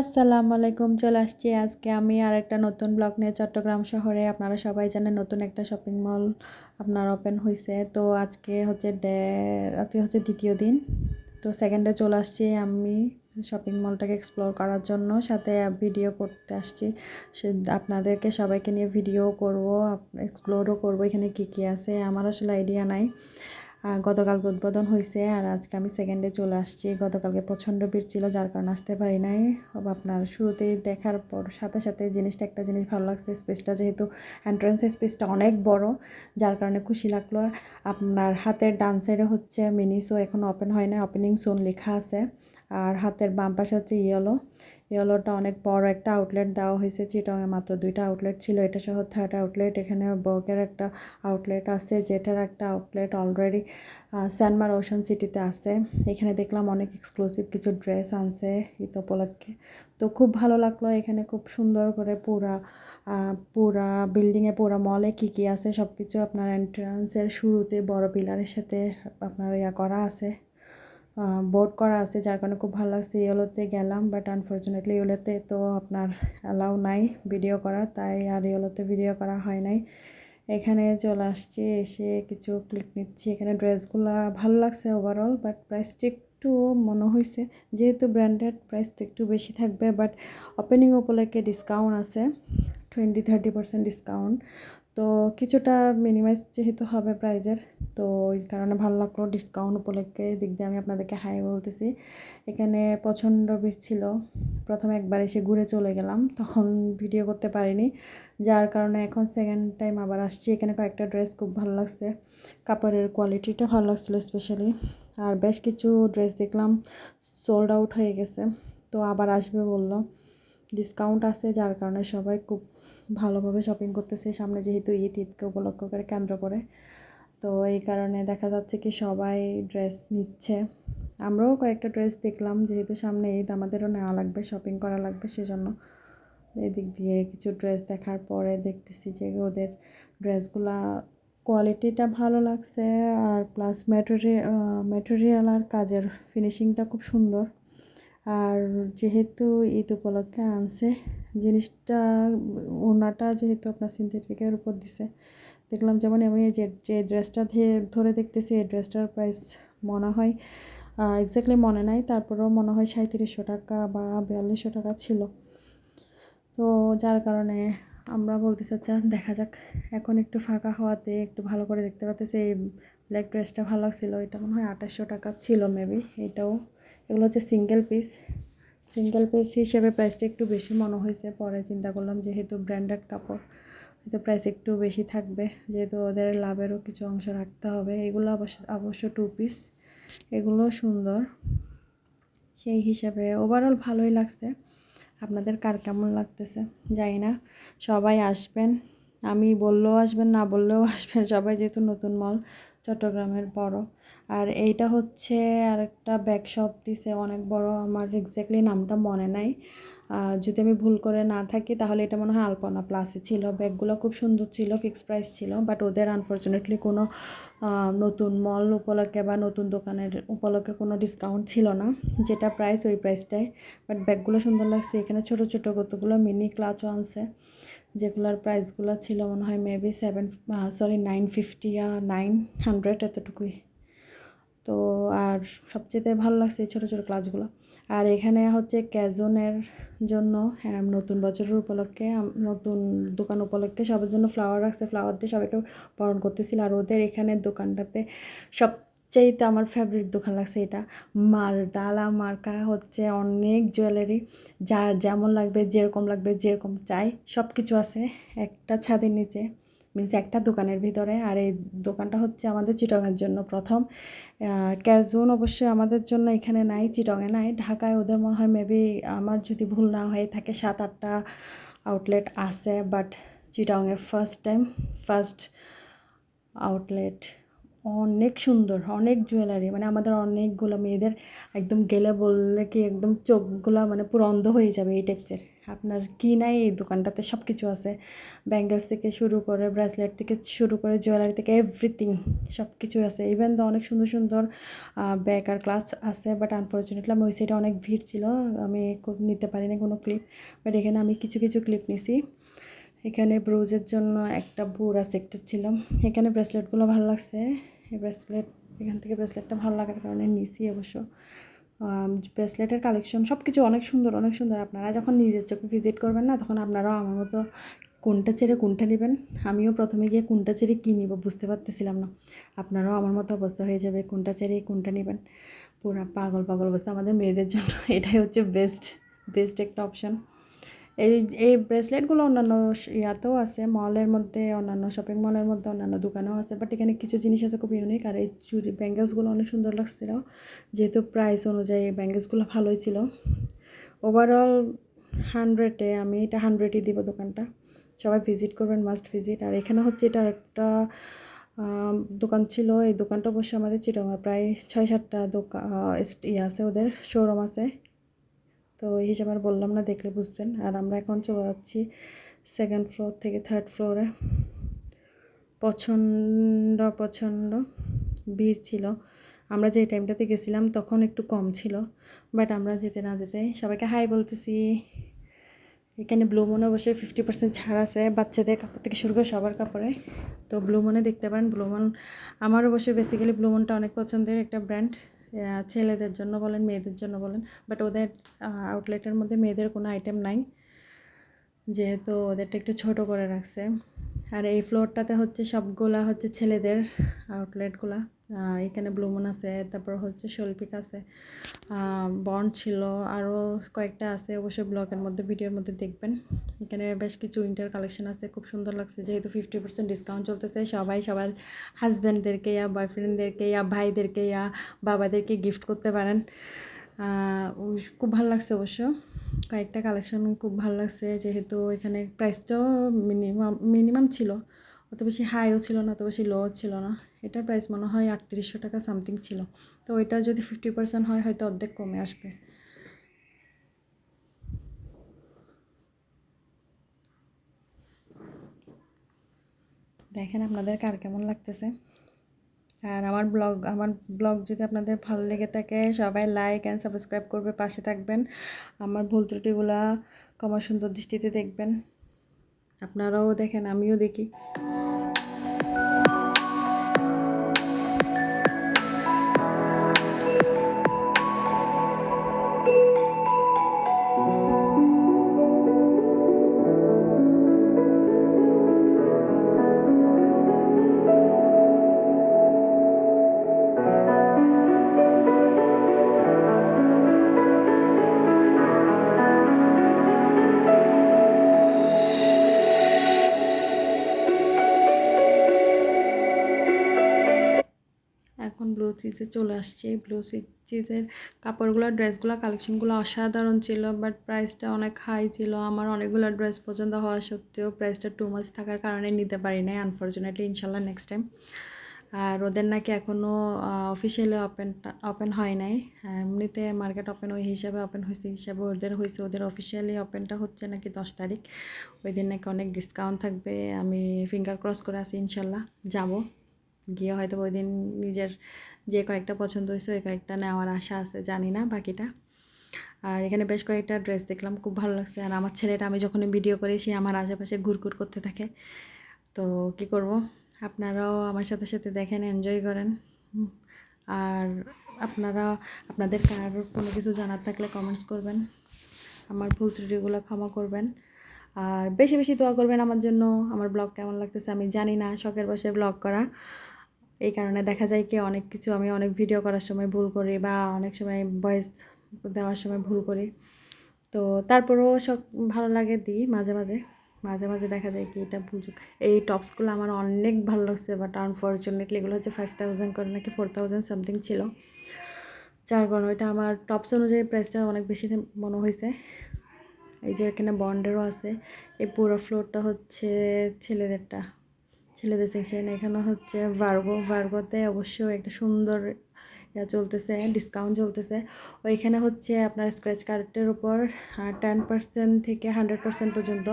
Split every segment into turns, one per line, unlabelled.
আসসালামু আলাইকুম, চলে আসছি আজকে আমি আর একটা নতুন ব্লগ নিয়ে চট্টগ্রাম শহরে। আপনারা সবাই জানেন নতুন একটা শপিং মল আপনার ওপেন হয়েছে তো আজকে হচ্ছে ডে, আজকে হচ্ছে দ্বিতীয় দিন। তো সেকেন্ডে চলে আসছি আমি শপিং মলটাকে এক্সপ্লোর করার জন্য। সাথে ভিডিও করতে আসছি। আপনাদেরকে সবাইকে নিয়ে ভিডিও করব এক্সপ্লোরও করব। এখানে কী কী আছে? আমার আসলে আইডিয়া নাই। গতকালকে উদ্বোধন হয়েছে আর আজকে আমি সেকেন্ডে চলে আসছি। গতকালকে প্রচণ্ড ভিড় ছিল, যার কারণে আসতে পারি নাই। আপনার শুরুতেই দেখার পর সাথে সাথে জিনিসটা একটা জিনিস ভালো লাগছে স্পেসটা যেহেতু এন্ট্রান্স স্পেসটা অনেক বড়, যার কারণে খুশি লাগল। আপনার হাতের ডান সাইডে হচ্ছে মিনিসও এখন ওপেন হয় না ওপেনিং সোন লেখা আছে। আর হাতের বাম পাশে হচ্ছে ইয়েলো ইয়েলোটা অনেক বড় একটা আউটলেট দেওয়া হয়েছে চিটংয়ে মাত্র দুইটা আউটলেট ছিল। এটা সহ থার্ড আউটলেট এখানে বকের একটা আউটলেট আছে, যেটার একটা আউটলেট অলরেডি স্যানমার ওশান সিটিতে আছে। এখানে দেখলাম অনেক এক্সক্লুসিভ কিছু ড্রেস আনছে ঈদ উপলক্ষে। তো খুব ভালো লাগল এখানে খুব সুন্দর করে পুরা পুরা বিল্ডিংয়ে পুরা মলে কী কী আছে সব কিছু আপনার এন্ট্রান্সের শুরুতে বড় পিলারের সাথে আপনার ইয়া করা আছে। বোর্ড করা আছে, যার কারণে খুব ভালো লাগছে ইয়েলোতে গেলাম বাট আনফর্চুনেটলি ইয়েলোতে তো আপনার অ্যালাউ নাই ভিডিও করা, তাই আর ইয়েলোতে ভিডিও করা হয় নাই। এখানে চলে আসছি, এসে কিছু ক্লিক নিচ্ছি, এখানে ড্রেসগুলো ভালো লাগছে ওভারঅল বাট প্রাইসটা একটু মনে হয়েছে যেহেতু ব্র্যান্ডেড প্রাইসটা একটু বেশি থাকবে বাট ওপেনিং উপলক্ষে ডিসকাউন্ট আছে টোয়েন্টি থার্টি পার্সেন্ট ডিসকাউন্ট তো কিছুটা মিনিমাইজ যেহেতু হবে প্রাইজের তো ওই কারণে ভালো লাগল ডিসকাউন্ট উপলক্ষে। দিক দিয়ে আমি আপনাদেরকে হাই বলতেছি। এখানে প্রচণ্ড ভিড় ছিল। প্রথমে একবার এসে ঘুরে চলে গেলাম। তখন ভিডিও করতে পারিনি। যার কারণে এখন সেকেন্ড টাইম আবার আসছি। এখানে কয়েকটা ড্রেস খুব ভালো লাগছে। কাপড়ের কোয়ালিটিটা ভালো লাগছিল স্পেশালি আর বেশ কিছু ড্রেস দেখলাম সোল্ড আউট হয়ে গেছে। তো আবার আসবে বলল। ডিসকাউন্ট আছে, যার কারণে সবাই খুব ভালোভাবে শপিং করতেছে। সামনে যেহেতু ঈদ, ঈদকে উপলক্ষ করে কেন্দ্র করে। তো এই কারণে দেখা যাচ্ছে কি সবাই ড্রেস নিচ্ছে। আমরাও কয়েকটা ড্রেস দেখলাম, যেহেতু সামনে ঈদ, আমাদেরও নেওয়া লাগবে শপিং করা লাগবে সেজন্য। এদিক দিয়ে কিছু ড্রেস দেখার পরে দেখতেছি যে ওদের ড্রেসগুলা কোয়ালিটিটা ভালো লাগছে, আর প্লাস ম্যাটেরিয়াল ম্যাটেরিয়াল আর কাজের ফিনিশিংটা খুব সুন্দর। আর যেহেতু ঈদ উপলক্ষে আনছে, জিনিসটা, ওনাটা যেহেতু আপনার সিনথেটিকের উপর দিছে, দেখলাম যেমন আমি যে যে ড্রেসটা ধরে দেখতেছি, এই ড্রেসটার প্রাইস মনে হয় এক্স্যাক্টলি মনে নাই, তারপরেও মনে হয় সাঁত্রিশশো টাকা বা বিয়াল্লিশশো টাকা ছিল। তো যার কারণে আমরা বলতে চাচ্ছি দেখা যাক, এখন একটু ফাঁকা হওয়াতে একটু ভালো করে দেখতে পাচ্ছি এই ব্ল্যাক ড্রেসটা ভালো লাগছিল, এটা মনে হয় আঠাশশো টাকা ছিল মেবি এটাও এগুলো হচ্ছে সিঙ্গেল পিস সিঙ্গেল পিস হিসেবে প্রাইসটা একটু বেশি মনে হয়েছে। পরে চিন্তা করলাম যেহেতু ব্র্যান্ডেড কাপড়, হয়তো প্রাইস একটু বেশি থাকবে। যেহেতু ওদের লাভেরও কিছু অংশ রাখতে হবে। এগুলো অবশ্য অবশ্য টু পিস এগুলো সুন্দর। সেই হিসাবে ওভারঅল ভালোই লাগছে। আপনাদের কার কেমন লাগতেছে? যাই না। সবাই আসবেন। আমি বললেও আসবেন, না বললেও আসবেন। সবাই যেহেতু নতুন মল চট্টগ্রামের বড়। আর এইটা হচ্ছে আরেকটা ব্যাগ শপ দিছে, অনেক বড়। আমার এক্স্যাক্টলি নামটা মনে নাই। যদি আমি ভুল করে না থাকি, তাহলে এটা মনে হয় আলপনা প্লাসে ছিল। ব্যাগগুলো খুব সুন্দর ছিল ফিক্সড প্রাইস ছিল বাট ওদের আনফর্চুনেটলি কোনো নতুন মল উপলক্ষে বা নতুন দোকানের উপলক্ষে কোনো ডিসকাউন্ট ছিল না, যেটা প্রাইস ওই প্রাইসটাই বাট ব্যাগগুলো সুন্দর লাগছে। এখানে ছোটো ছোটো কতগুলো মিনি ক্লাচও আনছে। যেগুলোর প্রাইসগুলো ছিল মনে হয় maybe seven sorry nine fifty আর নাইন হান্ড্রেড এতটুকুই। তো আর সবচেয়ে ভালো লাগছে এই ছোটো ছোটো ক্লাসগুলো আর এখানে হচ্ছে ক্যাজনের জন্য হ্যাঁ নতুন বছরের উপলক্ষে নতুন দোকান উপলক্ষে সবার জন্য ফ্লাওয়ার রাখছে। ফ্লাওয়ার দিয়ে সবাইকে বরণ করতেছিল। আর ওদের এখানে দোকানটাতে সব চাইতে আমার ফেভারিট দোকান লাগছে এটা। মার ডালা মার্কা হচ্ছে অনেক জুয়েলারি যার যেমন লাগবে, যেরকম লাগবে, যেরকম চাই সব কিছু আছে। একটা ছাদের নিচে মিনস একটা দোকানের ভিতরে। আর এই দোকানটা হচ্ছে আমাদের চিটংয়ের জন্য প্রথম। ক্যাজুন অবশ্যই আমাদের জন্য এখানে নাই, চিটংয়ে নাই। ঢাকায় ওদের মনে হয় মেবি আমার যদি ভুল না হয়ে থাকে সাত আটটা আউটলেট আছে বাট চিটংয়ে ফার্স্ট টাইম ফার্স্ট আউটলেট অনেক সুন্দর, অনেক জুয়েলারি মানে আমাদের অনেকগুলো মেয়েদের একদম গেলে বললে কি একদম চোখগুলো মানে পুরো অন্ধ হয়ে যাবে এই টাইপসের আপনার কি নাই এই দোকানটাতে? সব কিছু আছে। ব্যাঙ্গেলস থেকে শুরু করে ব্রেসলেট থেকে শুরু করে জুয়েলারি থেকে এভরিথিং সব কিছু আছে। ইভেন তো অনেক সুন্দর সুন্দর ব্যাগ আর ক্লাস আছে বাট আনফর্চুনেটলি আমি ওই সাইডে অনেক ভিড় ছিল। আমি নিতে পারিনি কোনো ক্লিপ বাট এখানে আমি কিছু কিছু ক্লিপ নিছি। এখানে ব্রোজের জন্য একটা বুড়া সেক্টর ছিল এখানে ব্রেসলেটগুলো ভালো লাগছে। এই ব্রেসলেট এখান থেকে ব্রেসলেটটা ভালো লাগার কারণে নিছি অবশ্য। ব্রেসলেটের কালেকশন সব কিছু অনেক সুন্দর অনেক সুন্দর। আপনারা যখন নিজের চোখে ভিজিট করবেন না, তখন আপনারাও আমার মতো কোনটা ছেড়ে কোনটা নেবেন। আমিও প্রথমে গিয়ে কোনটা ছেড়ে কী নিব বুঝতে পারতেছিলাম না। আপনারাও আমার মতো অবস্থা হয়ে যাবে, কোনটা ছেড়ে কোনটা নেবেন। পুরো পাগল পাগল অবস্থা আমাদের মেয়েদের জন্য। এটাই হচ্ছে বেস্ট বেস্ট একটা অপশান এই এই ব্রেসলেটগুলো অন্যান্য ইয়াতেও আছে, মলের মধ্যে, অন্যান্য শপিং মলের মধ্যে, অন্যান্য দোকানেও আছে বাট এখানে কিছু জিনিস আছে খুব ইউনিক আর এই চুরি ব্যাঙ্গেলসগুলো অনেক সুন্দর লাগছিল, যেহেতু প্রাইস অনুযায়ী ব্যাঙ্গেলসগুলো ভালোই ছিল। ওভারঅল হান্ড্রেডে আমি এটা হান্ড্রেডই দিব দোকানটা, সবাই ভিজিট করবেন মাস্ট ভিজিট আর এখানে হচ্ছে এটা একটা দোকান ছিল, এই দোকানটা অবশ্যই আমাদের চিরঙা প্রায় ছয় সাতটা দোকান ইয়ে আছে ওদের শোরুম আছে। তো এই হিসাবে আর বললাম না, দেখলে বুঝবেন। আর আমরা এখন চলে যাচ্ছি সেকেন্ড ফ্লোর থেকে থার্ড ফ্লোরে প্রচণ্ড প্রচণ্ড ভিড় ছিল। আমরা যে টাইমটাতে গেছিলাম তখন একটু কম ছিল। বাট আমরা যেতে না যেতে সবাইকে হাই বলতেছি। এখানে ব্লু মনে অবশ্যই ফিফটি পার্সেন্ট ছাড় আছে। বাচ্চাদের কাপড় থেকে শুরু করে সবার কাপড়ে। তো ব্লু মনে দেখতে পারেন ব্লু মন আমার অবশ্যই বেসিক্যালি ব্লু মনটা অনেক পছন্দের একটা ব্র্যান্ড ছেলেদের জন্য বলেন, মেয়েদের জন্য বলেন বাট ওদের আউটলেটের মধ্যে মেয়েদের কোনো আইটেম নাই। যেহেতু ওদেরটা একটু ছোট করে রাখছে। আর এই ফ্লোরটাতে হচ্ছে সবগুলা হচ্ছে ছেলেদের আউটলেটগুলা এখানে ব্লুমন আছে, তারপর হচ্ছে শৈল্পিক আছে বন্ড ছিল আরও কয়েকটা আছে, অবশ্যই ব্লগের মধ্যে, ভিডিওর মধ্যে দেখবেন। এখানে বেশ কিছু উইন্টার কালেকশন আছে, খুব সুন্দর লাগছে, যেহেতু ফিফটি পার্সেন্ট ডিসকাউন্ট চলতেছে, সবাই সবার হাজব্যান্ডদেরকে ইয়া বয়ফ্রেন্ডদেরকে ইয়া ভাইদেরকে ইয়া বাবাদেরকে গিফট করতে পারেন। খুব ভালো লাগছে অবশ্য। কয়েকটা কালেকশন খুব ভালো লাগছে, যেহেতু এখানে প্রাইসটাও মিনিমাম মিনিমাম ছিল। অত বেশি হাইও ছিল না, অত বেশি লো ছিল না। এটার প্রাইস মনে হয় আটত্রিশশো টাকা সামথিং ছিল। তো ওইটা যদি ফিফটি পার্সেন্ট হয়, হয়তো অর্ধেক কমে আসবে। দেখেন আপনাদের কার কেমন লাগতেছে। আর আমার ব্লগ আমার ব্লগ যদি আপনাদের ভালো লেগে থাকে, সবাই লাইক অ্যান্ড সাবস্ক্রাইব করবে, পাশে থাকবেন। আমার ভুল ত্রুটিগুলা কমার সুন্দর দৃষ্টিতে দেখবেন। আপনারাও দেখেন, আমিও দেখি। চিজে চলে আসছে ব্লু চিজের কাপড়গুলো, ড্রেসগুলো কালেকশনগুলো অসাধারণ ছিল বাট প্রাইসটা অনেক হাই ছিল। আমার অনেকগুলো ড্রেস পছন্দ হওয়া সত্ত্বেও প্রাইসটা টু মাছ থাকার কারণে নিতে পারি নাই আনফর্চুনেটলি ইনশাল্লাহ নেক্সট টাইম আর ওদের নাকি এখনও অফিসিয়ালি ওপেন ওপেন হয় নাই। এমনিতে মার্কেট ওপেন ওই হিসাবে ওপেন হয়েছে হিসাবে ওদের হয়েছে ওদের অফিসিয়ালি ওপেনটা হচ্ছে নাকি দশ তারিখ। ওই দিন নাকি অনেক ডিসকাউন্ট থাকবে। আমি ফিঙ্গার ক্রস করে আছি, ইনশাল্লাহ, যাব। গিয়ে হয়তো ওই দিন নিজের যে কয়েকটা পছন্দ হয়েছে, ওই কয়েকটা নেওয়ার আশা আছে, জানি না বাকিটা। আর এখানে বেশ কয়েকটা ড্রেস দেখলাম, খুব ভালো লাগছে। আর আমার ছেলেটা, আমি যখন ভিডিও করি, সে আমার আশেপাশে ঘুরঘুর করতে থাকে। তো কি করব? আপনারাও আমার সাথে সাথে দেখেন এনজয় করেন। আর আপনারা, আপনাদের কারোর কোনো কিছু জানার থাকলে কমেন্টস করবেন। আমার ভুল ত্রুটিগুলো ক্ষমা করবেন। আর বেশি বেশি দোয়া করবেন আমার জন্য। আমার ব্লগ কেমন লাগতেছে আমি জানি না। শখের বসে ব্লগ করা। এই কারণে দেখা যায় কি অনেক কিছু আমি অনেক ভিডিও করার সময় ভুল করি বা অনেক সময় ভয়েস দেওয়ার সময় ভুল করি। তো তারপরেও সব ভালো লাগে দিই মাঝে মাঝে মাঝে মাঝে দেখা যায় কি এটা ভুল এই টপসগুলো আমার অনেক ভালো লাগছে বাট আনফর্চুনেটলি এগুলো হচ্ছে ফাইভ থাউজেন্ড করে নাকি ফোর থাউজেন্ড সামথিং ছিল। যার কারণে ওইটা আমার টপস অনুযায়ী প্রাইসটা অনেক বেশি মনে হয়েছে। এই যে এখানে বন্ডেরও আছে। এই পুরো ফ্লোরটা হচ্ছে ছেলেদেরটা। ছেলেদের সেকশন এখানে হচ্ছে ভার্গো ভার্গোতে অবশ্যই একটা সুন্দর চলতেছে ডিসকাউন্ট চলতেছে। ওইখানে হচ্ছে আপনার স্ক্র্যাচ কার্ডের উপর টেন পার্সেন্ট থেকে হান্ড্রেড পার্সেন্ট পর্যন্ত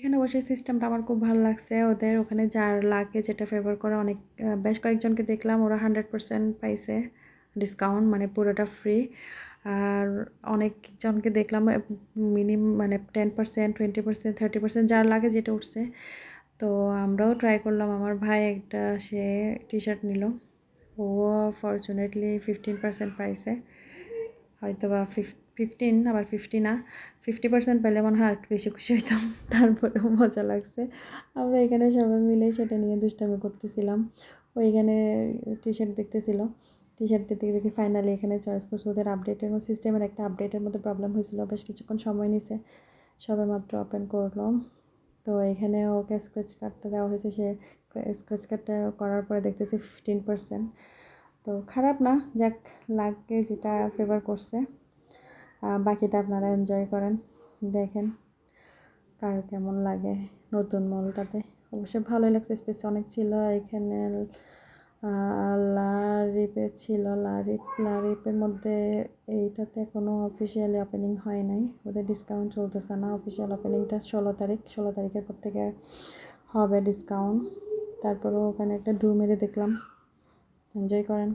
এখানে বসে সিস্টেমটা আমার খুব ভালো লাগছে। ওদের ওখানে যার লাগে যেটা ফেভার করে অনেক বেশ কয়েকজনকে দেখলাম, ওরা হান্ড্রেড পারসেন্ট পাইছে ডিসকাউন্ট মানে পুরোটা ফ্রি আর অনেকজনকে দেখলাম মিনিমাম মানে ten percent twenty percent thirty percent যার লাগে যেটা উঠছে। তো আমরাও ট্রাই করলাম, আমার ভাই একটা, সে টি শার্ট নিল। ও ফর্চুনেটলি ফিফটিন পার্সেন্ট পাইছে। হয়তো বা ফিফটিন আবার ফিফটি না। ফিফটি পার্সেন্ট পেলে মনে হয় আর একটু বেশি খুশি হইতাম। তারপরেও মজা লাগছে। আমরা এখানে সবাই মিলে সেটা নিয়ে দুষ্টামি করতেছিলাম। ওইখানে টি শার্ট দেখতেছিল। টি শার্ট দেখতে দেখে ফাইনালি এখানে চয়েস করছে। ওদের আপডেটের সিস্টেমের একটা আপডেটের মধ্যে প্রবলেম হয়েছিল। বেশ কিছুক্ষণ সময় নিছে। সবে মাত্র ওপেন করল। তো এখানে ওকে স্ক্র্যাচ কার্ডটা দেওয়া হয়েছে। সে স্ক্র্যাচ কার্ডটা করার পরে দেখতেছি ফিফটিন পার্সেন্ট তো খারাপ না। যাক, লাগে যেটা ফেভার করছে। বাকিটা আপনারা এনজয় করেন, দেখেন কার কেমন লাগে নতুন মলটাতে। অবশ্যই ভালোই লাগছে স্পেস অনেক ছিল, এখানে লারিপে ছিল লারিপ লারিপের মধ্যে এইটাতে কোনো অফিসিয়ালি ওপেনিং হয় নাই, ওদের ডিসকাউন্ট চলতেছে না অফিসিয়াল ওপেনিংটা ষোলো তারিখ, ষোলো তারিখের পর থেকে হবে ডিসকাউন্ট তারপরেও ওখানে একটা ডু মেরে দেখলাম এনজয় করেন।